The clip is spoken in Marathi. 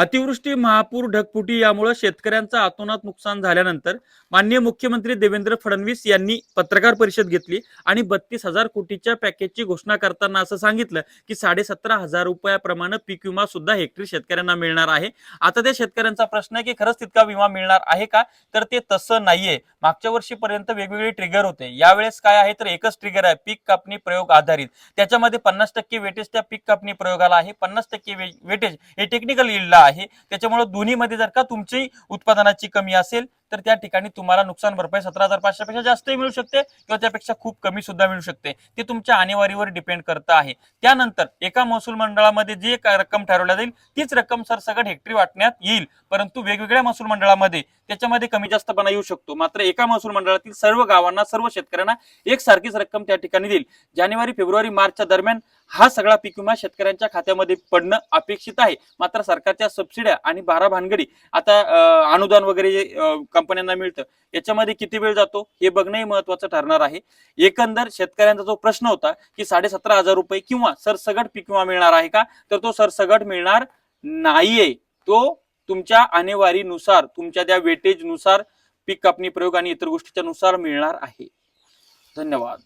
अतिवृष्टी महापूर ढगफुटी यामुळे शेतकऱ्यांचं अतोनात नुकसान झाल्यानंतर माननीय मुख्यमंत्री देवेंद्र फडणवीस यांनी पत्रकार परिषद घेतली आणि बत्तीस हजार कोटीच्या पॅकेजची घोषणा करताना असं सांगितलं की साडेसतरा हजार रुपयाप्रमाणे पीक विमा सुद्धा हेक्टरी शेतकऱ्यांना मिळणार आहे. आता त्या शेतकऱ्यांचा प्रश्न आहे की खरंच तितका विमा मिळणार आहे का? तर ते तसं नाहीये. मागच्या वर्षीपर्यंत वेगवेगळे ट्रिगर होते. यावेळेस काय आहे तर एकच ट्रिगर आहे पीक कापणी प्रयोग आधारित. त्याच्यामध्ये पन्नास टक्के वेटेज त्या पीक कापणी प्रयोगाला आहे. पन्नास टक्के वेटेज हे टेक्निकल इल्डला आहे. त्याच्यामुळे दोन्हीमध्ये जर का तुमची उत्पादनाची कमी असेल तर त्या ठिकाणी तुम्हाला नुकसान भरपाई सतरा हजार पाचशे पेक्षा जास्तही मिळू शकते किंवा त्यापेक्षा खूप कमी सुद्धा मिळू शकते. ते तुमच्या आणेवारीवर डिपेंड करतं आहे. त्यानंतर एका महसूल मंडळामध्ये जी एक रक्कम ठरवल्या जाईल तीच रक्कम सरसकट हेक्टरी वाटण्यात येईल. परंतु वेगवेगळ्या महसूल मंडळामध्ये त्याच्यामध्ये कमी जास्तपणा येऊ शकतो. मात्र एका महसूल मंडळातील सर्व गावांना सर्व शेतकऱ्यांना एक सारखीच रक्कम त्या ठिकाणी देईल. जानेवारी फेब्रुवारी मार्चच्या दरम्यान हा सगळा पीक विमा शेतकऱ्यांच्या खात्यामध्ये पडणं अपेक्षित आहे. मात्र सरकारच्या सबसिड्या आणि बारा भानगडी आता अनुदान वगैरे कंपन्यांना मिळतं. याच्यामध्ये किती वेळ जातो? हे बघणंही महत्वाचं ठरणार आहे. एकंदर शेतकऱ्यांचा जो प्रश्न होता की साडेसतरा हजार रुपये किंवा सरसगट पीक विमा मिळणार आहे का? तर तो सरसगट मिळणार नाहीये. तो तुमच्या आणेवारीनुसार तुमच्या त्या वेटेजनुसार पीक कापणी प्रयोग आणि इतर गोष्टीच्या नुसार मिळणार आहे. धन्यवाद.